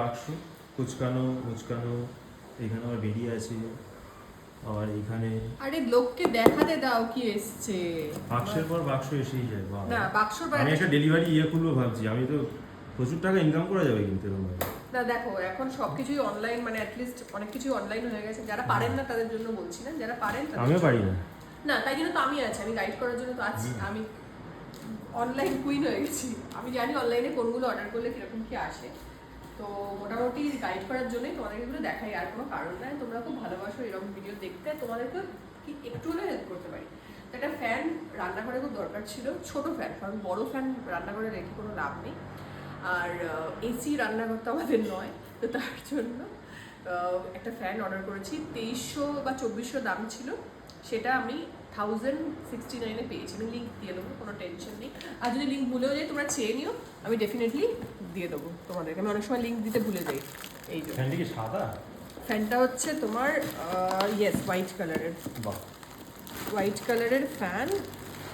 বাক্স কুচকানো মুচকানো এখানে আবার বেরিয়ে আছে আবার এখানে। আরে লোককে দেখাতে দাও কি এসছে। বাক্সের পর বাক্স এসেই যায়। না বাক্সর আমি একটা ডেলিভারি ইয়ে খুলবো ভাবছি আমি তো প্রচুর টাকা ইনকাম করা যাবে কিন্তু এরকম না দেখো এখন সবকিছুই অনলাইন মানে অ্যাটলিস্ট অনেক কিছুই অনলাইন হয়ে গেছে। যারা পারেন না তাদের জন্য বলছি না। যারা পারেন আমিও পারি না। না তাই জন্য তো আমি আছি আমি গাইড করার জন্য তো আছি। আমি অনলাইন কুইন হয়ে গেছি। আমি জানি অনলাইনে কোনগুলো অর্ডার করলে কীরকম কি আসে। তো মোটামুটি গাইড করার জন্যই তোমাদের এগুলো দেখাই। আর কোনো কারণ নাই, তোমরা খুব ভালোবাসো এরকম ভিডিও দেখতে তোমাদেরকে কি একটু হলেও হেল্প করতে পারি। তো একটা ফ্যান রান্নাঘরে খুব দরকার ছিল, ছোট ফ্যান কারণ বড় ফ্যান রান্নাঘরে রেখে কোনো লাভ নেই। আর এসি রান্নাঘর তো আমাদের নয়, তো তার জন্য একটা ফ্যান অর্ডার করেছি। তেইশশো বা চব্বিশশো দাম ছিল। সেটা আমি থাউজেন্ড সিক্সটি নাইনে পেয়েছি। আমি লিঙ্ক দিয়ে দেবো কোনো টেনশন নেই। আর যদি লিঙ্ক ভুলেও যাই তোমরা চেয়ে নিও আমি ডেফিনেটলি দিয়ে দেবো তোমাদেরকে। আমি অনেক সময় লিঙ্ক দিতে ভুলে যাই এই জন্য সাদা? ফ্যানটা হচ্ছে তোমার ইয়েস হোয়াইট কালারের হোয়াইট কালারের ফ্যান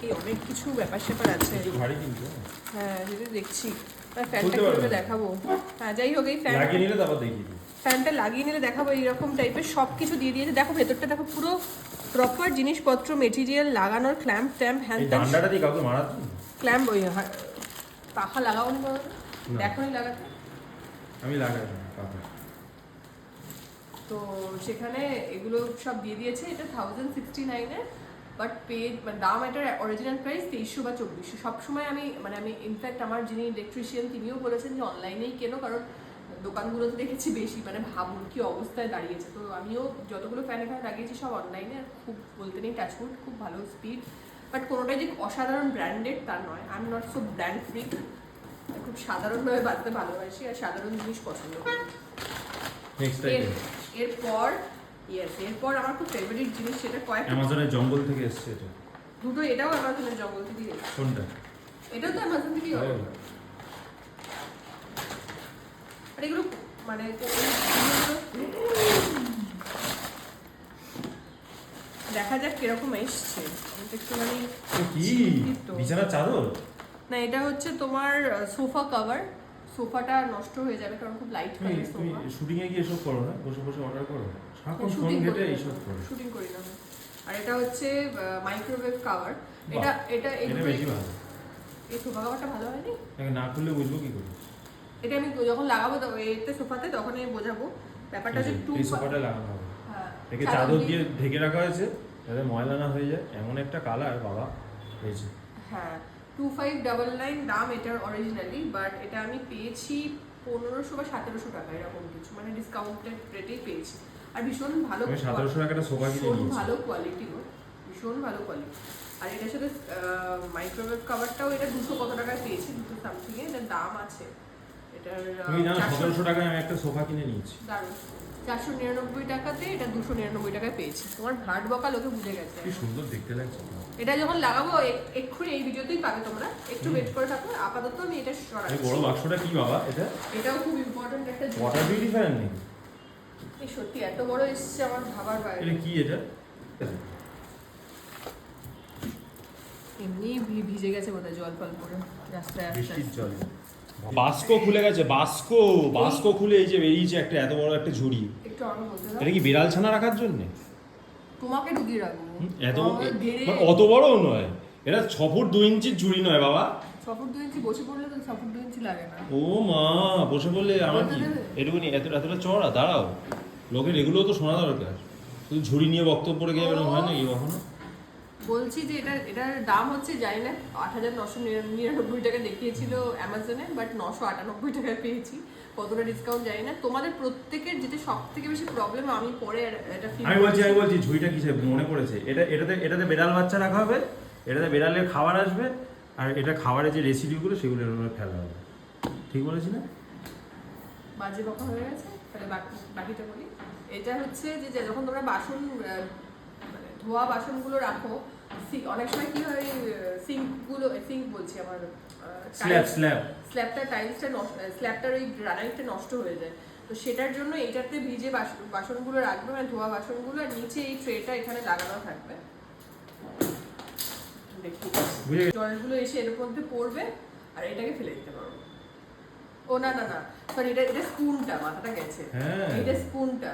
এই অনেক কিছু ব্যাপার স্যাপার আছে হ্যাঁ যেটা দেখছি। ফ্যানটা কীভাবে দেখাবো? হ্যাঁ যাই হোক এই ফ্যান লাগিয়ে নিলে তারপর দেখিয়ে দিই ফ্যানটা লাগিয়ে নিলে দেখাবো এইরকম টাইপের সব কিছু দিয়ে দিয়েছে। দেখো ভেতরটা দেখো পুরো প্রপার জিনিসপত্র মেটেরিয়াল লাগানোর ক্ল্যাম্প ট্যাম্প হ্যান্ড ডান্ডাটা দিয়ে কাউকে ক্ল্যাম্প ওই পাখা লাগাও নি। দেখোনি লাগাতে। আমি লাগাই তো সেখানে এগুলো সব দিয়ে দিয়েছে। এটা থাউজেন্ড সিক্সটি নাইনের বাট পে মানে দাম এটার অরিজিনাল প্রাইস তেইশশো বা চব্বিশশো। সবসময় আমি মানে আমি ইনফ্যাক্ট আমার যিনি ইলেকট্রিশিয়ান তিনিও বলেছেন যে অনলাইনেই কেনো কারণ দোকানগুলোতে দেখেছি বেশি মানে ভাবুন কি অবস্থায় দাঁড়িয়েছে। তো আমিও যতগুলো ফ্যান এখানে লাগিয়েছি সব অনলাইনে আর খুব বলতে নেই টাচউড খুব ভালো স্পিড বাট কোনোটাই যে অসাধারণ ব্র্যান্ডেড তা নয়। I am not so brand free খুব সাধারণভাবে বাঁচতে ভালোবাসি আর সাধারণ জিনিস পছন্দ করি। এর এরপর ইয়েস এরপর আমার খুব ফেভারিট জিনিস সেটা কয়েকটা অ্যামাজনের জঙ্গল থেকে এসছে এটা। দুটো এটাও অ্যামাজনের জঙ্গল থেকে এসেছে। কোনটা? এটাও তো অ্যামাজন থেকেই অর্ডার আর এগুলো মানে দেখা যাক কীরকম এসছে। একটুখানি কি। বিছানার চাদর? না এটা হচ্ছে তোমার সোফা কভার সোফাটা নষ্ট হয়ে যাবে কারণ খুব লাইট কালার সোফা। শুটিং এ গিয়ে এসব করো না? বসে বসে অর্ডার করো? শুটিং করি শুটিং করি। না আর এটা হচ্ছে মাইক্রোওয়েভ কভার এটা এটা এই এটা বেশি ভালো। এই সোফা কভারটা ভালো হয়নি? না খুললে বুঝব কি করে? এটা আমি যখন লাগাবো সোফাতে তখন আমি বোঝাবো। ব্যাপারটা হচ্ছে টু সোফাটা লাগানো হবে। হ্যাঁ একে চাদর দিয়ে- ঢেকে রাখা হয়েছে যাতে ময়লা না হয়ে যায়। এমন একটা কালার বাবা হয়েছে। হ্যাঁ টু ফাইভ ডাবল নাইন দাম এটার অরিজিনালি বাট এটা আমি পেয়েছি পনেরোশো বা সতেরোশো টাকা এরকম কিছু। মানে ডিসকাউন্টেড রেটেই পেয়েছি। আর ভীষণ ভালো সতেরোশো টাকা সোফা কিনে ভীষণ ভালো কোয়ালিটি গো ভীষণ ভালো কোয়ালিটি আর এটার সাথে মাইক্রোওয়েভ কাভারটাও এটা দুশো কত টাকায় পেয়েছি দুশো সামথিং এ এটার দাম আছে। এটার চারশো- সতেরোশো টাকায় আমি একটা সোফা কিনে নিয়েছি। দারুণ। চারশো নিরানব্বই টাকাতে এটা দুশো নিরানব্বই টাকায় পেয়েছি। তোমার ভাট বকা লোকে বুঝে গেছে। কি সুন্দর দেখতে লাগছে এটা যখন লাগাবো এক্ষুনি এই ভিডিওতেই পাবে তোমরা। একটু ওয়েট করে থাকো আপাতত আমি এটা এই সরাচ্ছি বড় বাক্সটা কি বাবা এটা? এটাও খুব ইম্পর্টেন্ট একটা ওয়াটার পিউরিফায়ার নেই। এই সত্যি? এত বড় এসছে আমার ভাবার বাইরে এটা কি এটা? এমনি ভি- ভিজে গেছে বোধহয় জল ফল পরে। রাস্তায় বৃষ্টির জল। বাস্কো খুলে গেছে বাস্কো বাস্কো খুলে এই যে বেরিয়েছে একটা এত বড় একটা ঝুড়ি। এটা কি বিড়াল ছানা রাখার জন্য? তোমাকে ঢুকিয়ে রাখব। এত মানে অত বড়ও নয়। এটা ছ ফুট দু ইঞ্চির ঝুড়ি নয় বাবা। ছ ফুট দু ইঞ্চি বসে পড়লে তো ছ ফুট দু ইঞ্চি লাগে না। ও মা বসে বললে আমার কি? এটুকুনি এত এতটা চড়া দাঁড়াও। লোকের এগুলোও তো শোনা দরকার। শুধু ঝুড়ি নিয়ে বক্তব্য রেখে যাবে হয় নাকি কখনো? বলছি যে এটা এটার দাম হচ্ছে জানি না আট হাজার নশো নিরানব্বই টাকা দেখিয়েছিল অ্যামাজনে বাট নশো আটানব্বই টাকায় পেয়েছি। কতটা ডিসকাউন্ট জানি না। তোমাদের প্রত্যেকের যেটা সব থেকে বেশি প্রবলেম আমি পরে এটা আমি বলছি আমি বলছি ঝুড়িটা কিসে মনে পড়েছে। এটা এটাতে এটাতে বেড়াল বাচ্চা রাখা হবে এটাতে বেড়ালের খাবার আসবে আর এটা খাবারের যে রেসিডিউগুলো সেগুলো এর মধ্যে ফেলা হবে। ঠিক বলেছি না? বাজে বকা হয়ে গেছে তাহলে বাকি বাকিটা বলি। এটা হচ্ছে যে যখন তোমরা বাসন মানে ধোয়া বাসনগুলো রাখো অনেক সময় কি হয় সিঙ্কগুলো সিঙ্ক বলছি আমার স্ল্যাব স্ল্যাব। স্ল্যাবটা টাইলসটা নষ্ট স্ল্যাবটার ওই গ্রানাইটটা নষ্ট হয়ে যায়। তো সেটার জন্য এটাতে ভিজে বাসন বাসনগুলো রাখবে মানে ধোয়া বাসনগুলো আর নিচে এই ট্রেটা এখানে লাগানো থাকবে। দেখি জলগুলো এসে এর মধ্যে পড়বে আর এটাকে ফেলে দিতে পারব। ও না না না। সরি এটা এটা স্পুনটা মাথাটা গেছে। হ্যাঁ। এটা স্পুনটা।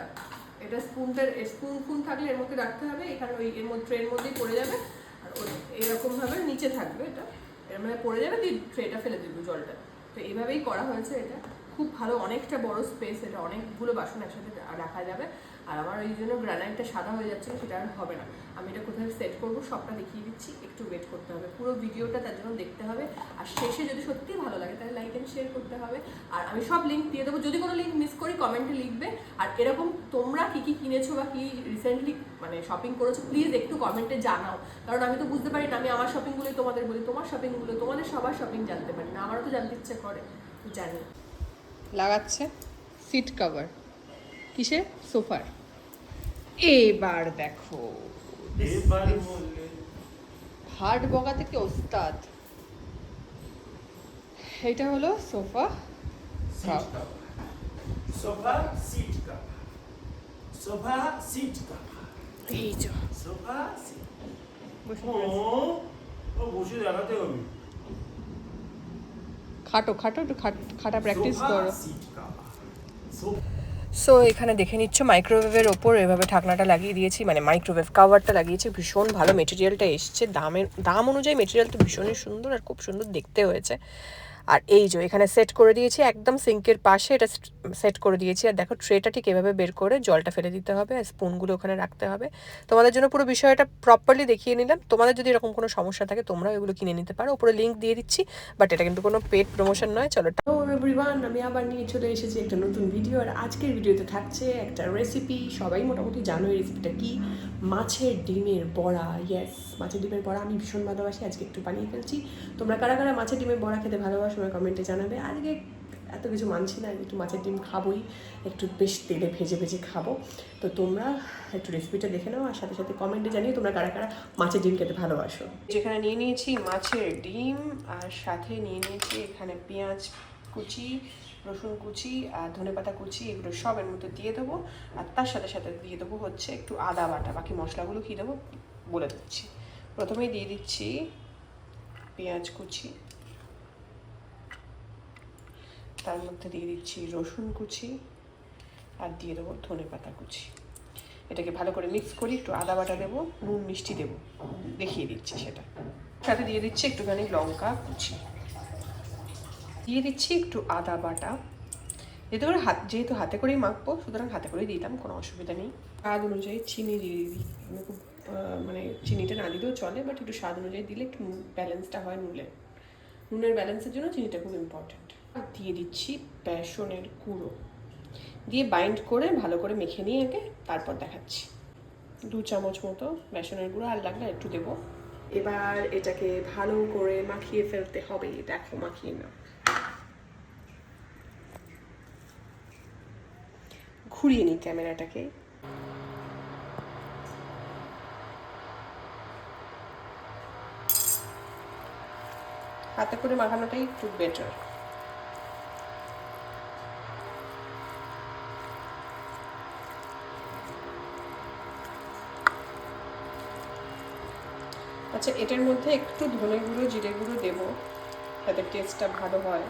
এটা স্পুনটার স্পুন ফুন থাকলে এর মধ্যে রাখতে হবে। এখানে ওই এর মধ্যে ট্রের মধ্যেই পড়ে যাবে। আর এরকম ভাবে নিচে থাকবে এটা। এর মধ্যে পড়ে যাবে দিয়ে ট্রেটা ফেলে দিবে জলটা। তো এইভাবেই করা হয়েছে এটা। খুব ভালো অনেকটা বড় স্পেস এটা। অনেকগুলো বাসন একসাথে রাখা যাবে। আর আমার ওই জন্য গ্রানাইটটা সাদা হয়ে যাচ্ছে সেটা আর হবে না। আমি এটা কোথায় সেট করব সবটা দেখিয়ে দিচ্ছি, একটু ওয়েট করতে হবে। পুরো ভিডিওটা তার জন্য দেখতে হবে। আর শেষে যদি সত্যিই ভালো লাগে, তাহলে লাইক অ্যান্ড শেয়ার করতে হবে। আর আমি সব লিঙ্ক দিয়ে দেবো। যদি কোনো লিঙ্ক মিস করি কমেন্টে লিখবে। আর এরকম তোমরা কি কি কিনেছো বা কি রিসেন্টলি মানে শপিং করেছ প্লিজ একটু কমেন্টে জানাও। কারণ আমি তো বুঝতে পারি না, আমি আমার শপিংগুলোই তোমাদের বলি, তোমার শপিংগুলো তোমাদের সবার শপিং জানতে পারি না। আমারও তো জানতে ইচ্ছে করে জানি। লাগাচ্ছে সিট কভার কিসে সোফার এবার দেখো। হার্ড বগা থেকে ওস্তাদ? এটা হলো sofa sofa seat sofa seat cover এই যে। সোফা সিট ও ও বসে দাঁড়াতে হবে। খাটো খাটো একটু খাটা প্র্যাকটিস করো। সিট সো এখানে দেখে নিচ্ছ মাইক্রোওয়েভের ওপর এভাবে ঢাকনাটা লাগিয়ে দিয়েছি মানে মাইক্রোওয়েভ কাভারটা লাগিয়েছি। ভীষণ ভালো মেটেরিয়ালটা এসছে। দামের, দাম অনুযায়ী মেটেরিয়ালটা ভীষণই সুন্দর আর খুব সুন্দর দেখতে হয়েছে। আর এই যে, এখানে সেট করে দিয়েছি, একদম সিঙ্কের পাশে এটা সেট করে দিয়েছি। আর দেখো ট্রেটা ঠিক এভাবে বের করে জলটা ফেলে দিতে হবে আর স্পুনগুলো ওখানে রাখতে হবে। তোমাদের জন্য পুরো বিষয়টা প্রপারলি দেখিয়ে নিলাম। তোমাদের যদি এরকম কোনো সমস্যা থাকে তোমরা এগুলো কিনে নিতে পারো। উপরে লিঙ্ক দিয়ে দিচ্ছি বাট এটা কিন্তু কোনো পেড প্রমোশন নয়। চলো আমি আবার নিয়ে চলে এসেছি একটা নতুন ভিডিও আর আজকের ভিডিওতে থাকছে একটা রেসিপি সবাই মোটামুটি জানো এই রেসিপিটা কি? মাছের ডিমের বড়া। ইয়েস মাছের ডিমের বড়া আমি ভীষণ ভালোবাসি। আজকে একটু বানিয়ে ফেলছি। তোমরা কারা কারা মাছের ডিমের বড়া খেতে ভালোবাসো? আমার কমেন্টে জানাবে। আজকে এত কিছু মানছি না, একটু মাছের ডিম খাবোই, একটু বেশ তেলে ভেজে ভেজে খাব। তো তোমরা একটু রেসিপিটা দেখে নাও আর সাথে সাথে কমেন্টে জানিয়ে তোমরা কারা কারা মাছের ডিম খেতে ভালোবাসো। যেখানে নিয়ে নিয়েছি মাছের ডিম আর সাথে নিয়ে নিয়েছি এখানে পেঁয়াজ কুচি, রসুন কুচি আর ধনেপাতা কুচি, এগুলো সব এর মধ্যে দিয়ে দেবো। আর তার সাথে সাথে দিয়ে দেবো হচ্ছে একটু আদা বাটা, বাকি মশলাগুলো কী দেবো বলে দিচ্ছি। প্রথমেই দিয়ে দিচ্ছি পেঁয়াজ কুচি তার মধ্যে দিয়ে দিচ্ছি রসুন কুচি আর দিয়ে দেবো ধনে পাতা কুচি। এটাকে ভালো করে মিক্স করি একটু আদা বাটা দেবো, নুন, মিষ্টি দেবো। দেখিয়ে দিচ্ছি সেটা। সাথে দিয়ে দিচ্ছি একটুখানি লঙ্কা কুচি। দিয়ে দিচ্ছি একটু আদা বাটা। যেহেতু করে হাত যেহেতু হাতে করেই মাখবো, সুতরাং হাতে করেই দিতাম, কোনো অসুবিধা নেই। স্বাদ অনুযায়ী চিনি দিয়ে দিই। আমি খুব মানে চিনিটা না দিলেও চলে বাট একটু স্বাদ অনুযায়ী দিলে একটু ব্যালেন্সটা হয় নুনের। নুনের ব্যালেন্সের জন্য চিনিটা খুব ইম্পর্ট্যান্ট আর দিয়ে দিচ্ছি বেসনের গুঁড়ো। দিয়ে বাইন্ড করে ভালো করে মেখে নিয়ে আগে তারপর দেখাচ্ছি। দু চামচ মতো বেসনের গুঁড়ো আর লাগলে একটু দেবো। এবার এটাকে ভালো করে মাখিয়ে ফেলতে হবে। দেখো, মাখিয়ে না ঘুরিয়ে নিই ক্যামেরাটাকে। হাতে করে মাখানোটাই একটু বেটার আচ্ছা এটার মধ্যে একটু ধনে গুঁড়ো, জিরে গুঁড়ো দেবো, যাতে টেস্টটা ভালো হয়।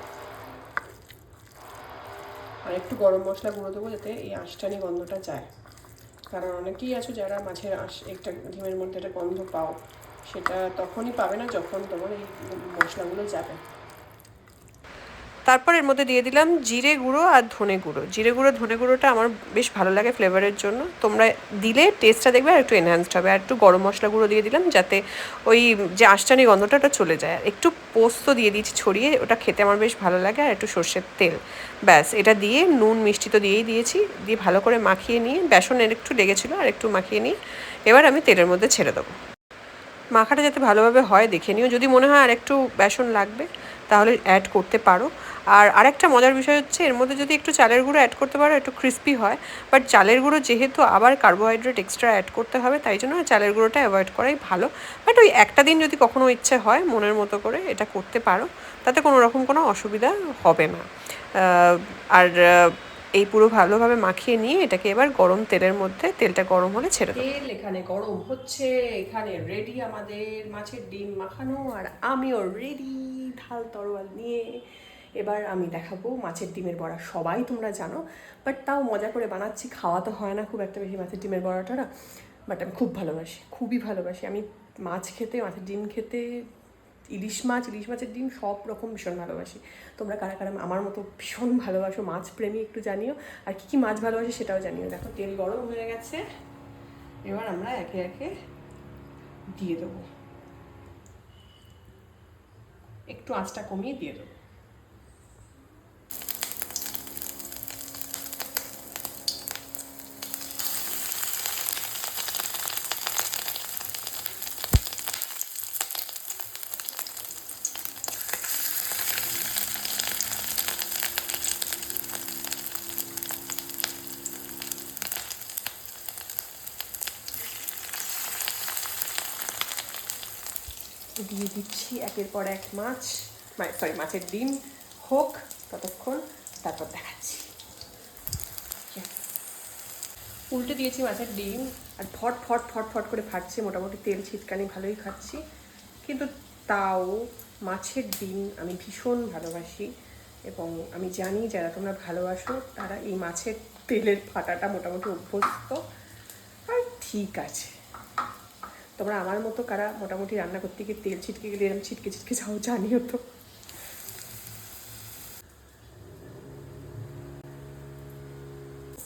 আর একটু গরম মশলা গুঁড়ো দেবো যাতে এই আঁশটানি গন্ধটা যায়। কারণ অনেকেই আছো যারা মাছের আঁশ একটা ডিমের মধ্যে একটা গন্ধ পাও, সেটা তখনই পাবে না যখন তোমার এই মশলাগুলো যাবে। তারপর এর মধ্যে দিয়ে দিলাম জিরে গুঁড়ো আর ধনে গুঁড়ো। জিরে গুঁড়ো, ধনে গুঁড়োটা আমার বেশ ভালো লাগে ফ্লেভারের জন্য। তোমরা দিলে টেস্টটা দেখবে আর একটু এনহ্যান্সড হবে। আর একটু গরম মশলা গুঁড়ো দিয়ে দিলাম যাতে ওই যে আঁশটানি গন্ধটা ওটা চলে যায়। একটু পোস্ত দিয়ে দিয়েছি ছড়িয়ে, ওটা খেতে আমার বেশ ভালো লাগে আর একটু সর্ষের তেল। ব্যাস, এটা দিয়ে নুন মিষ্টি তো দিয়েই দিয়েছি। দিয়ে ভালো করে মাখিয়ে নিয়ে বেসনের একটু লেগেছিলো আর একটু মাখিয়ে নিয়ে, এবার আমি তেলের মধ্যে ছেড়ে দেবো। মাখাটা যাতে ভালোভাবে হয়, দেখে নিও। যদি মনে হয় আর একটু বেসন লাগবে, তাহলে অ্যাড করতে পারো। আর আরেকটা মজার বিষয় হচ্ছে, এর মধ্যে যদি একটু চালের গুঁড়ো অ্যাড করতে পারো, একটু ক্রিস্পি হয় বাট চালের গুঁড়ো যেহেতু আবার কার্বোহাইড্রেট এক্সট্রা অ্যাড করতে হবে, তাই জন্য চালের গুঁড়োটা অ্যাভয়েড করাই ভালো। বাট ওই একটা দিন যদি কখনো ইচ্ছে হয়, মনের মতো করে এটা করতে পারো, তাতে কোনো রকম কোনো অসুবিধা হবে না। আর এই পুরো ভালোভাবে মাখিয়ে নিয়ে এটাকে এবার গরম তেলের মধ্যে, তেলটা গরম হলে ছেড়ে দেবো। তেল এখানে গরম হচ্ছে, এখানে রেডি আমাদের মাছের ডিম মাখানো, আর আমিও রেডি ঢাল তরোয়াল নিয়ে। এবার আমি দেখাবো মাছের ডিমের বড়া। সবাই তোমরা জানো বাট তাও মজা করে বানাচ্ছি। খাওয়া তো হয় না খুব একটা বেশি মাছের ডিমের বড়াটা বাট আমি খুব ভালোবাসি, খুবই ভালোবাসি। আমি মাছ খেতে, মাছের ডিম খেতে, ইলিশ মাছ, ইলিশ মাছের ডিম সব রকম ভীষণ ভালোবাসি। তোমরা কারা কারা আমার মতো ভীষণ ভালোবাসো মাছ প্রেমী একটু জানিও। আর কী কী মাছ ভালোবাসি সেটাও জানিও। দেখো, তেল গরম হয়ে গেছে। এবার আমরা একে একে দিয়ে দেবো। একটু আঁচটা কমিয়ে দিয়ে দেবো। দিয়ে দিচ্ছি একের পর এক মাছ সরি মাছের ডিম। হোক, ততক্ষণ তারপর দেখাচ্ছি। উল্টে দিয়েছি মাছের ডিম, আর ফট ফট ফট ফট করে ফাটছে মোটামুটি তেল ছিটকানি ভালোই খাচ্ছি। কিন্তু তাও মাছের ডিম আমি ভীষণ ভালোবাসি এবং আমি জানি যারা তোমরা ভালোবাসো, তারা এই মাছের তেলের ফাটাটা মোটামুটি অভ্যস্ত। আর ঠিক আছে। তোমরা আমার মতো কারা মোটামুটি রান্না করতে গিয়ে তেল ছিটকে গেলে এরকম ছিটকে ছিটকে যাও, জানিও তো।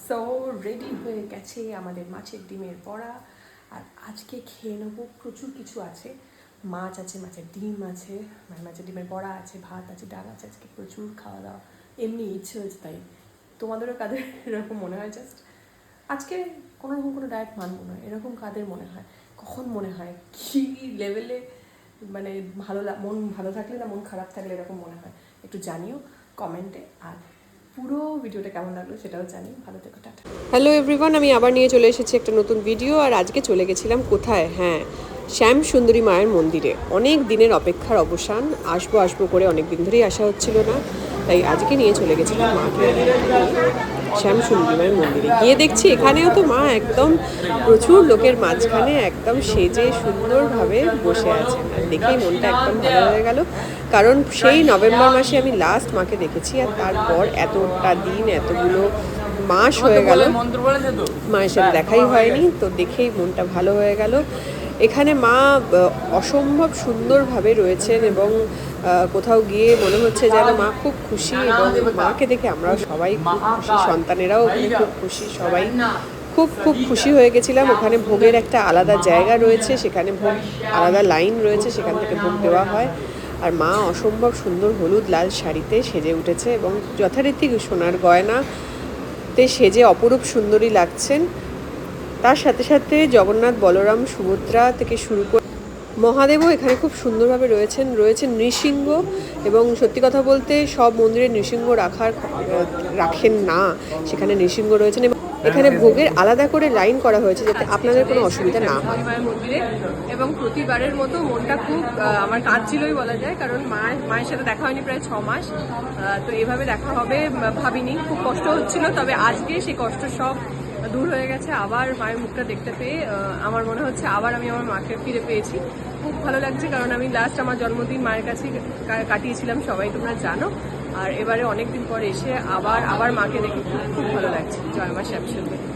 সো রেডি হয়ে গেছে আমাদের মাছের ডিমের বড়া। আর আজকে খেয়ে নেব প্রচুর কিছু আছে। মাছ আছে, মাছের ডিম আছে মানে মাছের ডিমের বড়া আছে, ভাত আছে, ডাল আছে, আজকে প্রচুর খাওয়া দাওয়া। এমনি ইচ্ছে হয়েছে, তাই তোমাদেরও কাদের এরকম মনে হয়? জাস্ট আজকে কোনো রকম কোনো ডায়েট মানবো না, এরকম কাদের মনে হয়? কখন মনে হয়? কী লেভেলে মানে ভালো মন ভালো থাকলে না মন খারাপ থাকলে এরকম মনে হয়? একটু জানিও কমেন্টে আর পুরো ভিডিওটা কেমন লাগল সেটাও জানি ভালো থেকো, টাটা। হ্যালো এভরিওয়ান আমি আবার নিয়ে চলে এসেছি একটা নতুন ভিডিও আর আজকে চলে গেছিলাম কোথায়? হ্যাঁ শ্যাম সুন্দরী মায়ের মন্দিরে। অনেক দিনের অপেক্ষার অবসান। আসব আসব করে অনেক দিন ধরেই আসা হচ্ছিল না। তাই আজকে নিয়ে চলে গেছিলাম মাকে। শ্যাম সুন্দরীমায়ের মন্দিরে। গিয়ে দেখছি এখানেও তো মা একদম প্রচুর লোকের মাঝখানে একদম সেজে সুন্দরভাবে বসে আছেন। আর দেখেই মনটা একদম ভালো হয়ে গেল। কারণ সেই নভেম্বর মাসে আমি লাস্ট মাকে দেখেছি আর তারপর এতটা দিন এতগুলো মাস হয়ে গেল। মায়ের সাথে দেখাই হয়নি তো দেখেই মনটা ভালো হয়ে গেল। এখানে মা অসম্ভব সুন্দরভাবে রয়েছেন এবং কোথাও গিয়ে মনে হচ্ছে যেন মা খুব খুশি এবং মাকে দেখে আমরাও সবাই খুব খুশি, সন্তানেরাও খুব খুশি, সবাই খুব খুব খুশি হয়ে গেছিলাম। ওখানে ভোগের একটা আলাদা জায়গা রয়েছে, সেখানে ভোগ, আলাদা লাইন রয়েছে, সেখান থেকে ভোগ দেওয়া হয়। আর মা অসম্ভব সুন্দর হলুদ লাল শাড়িতে সেজে উঠেছে এবং যথারীতি সোনার গয়না তে সেজে অপরূপ সুন্দরী লাগছেন। তার সাথে সাথে জগন্নাথ বলরাম সুভদ্রা থেকে শুরু করে মহাদেবও এখানে খুব সুন্দরভাবে রয়েছেন রয়েছেন নৃসিংহ এবং সত্যি কথা বলতে সব মন্দিরে নৃসিংহ রাখার রাখেন না, সেখানে নৃসিংহ রয়েছেন এখানে ভোগের আলাদা করে লাইন করা হয়েছে যাতে আপনাদের কোনো অসুবিধা না হয়। মন্দিরে এবং প্রতিবারের মতো মনটা খুব আমার কাঁদছিলই বলা যায়, কারণ মায়ের মায়ের সাথে দেখা হয়নি প্রায় ছ মাস তো এভাবে দেখা হবে, ভাবিনি, খুব কষ্ট হচ্ছিল, তবে আজকে সেই কষ্ট সব দূর হয়ে গেছে, আবার মায়ের মুখটা দেখতে পেয়ে আমার মনে হচ্ছে আবার আমি আমার মাকে ফিরে পেয়েছি। খুব ভালো লাগছে কারণ আমি লাস্ট আমার জন্মদিন মায়ের কাছে কাটিয়েছিলাম, সবাই তোমরা জানো। আর এবারে অনেকদিন পর এসে আবার আবার মাকে দেখে খুব খুব ভালো লাগছে। জয় মা শ্যামসুন্দরী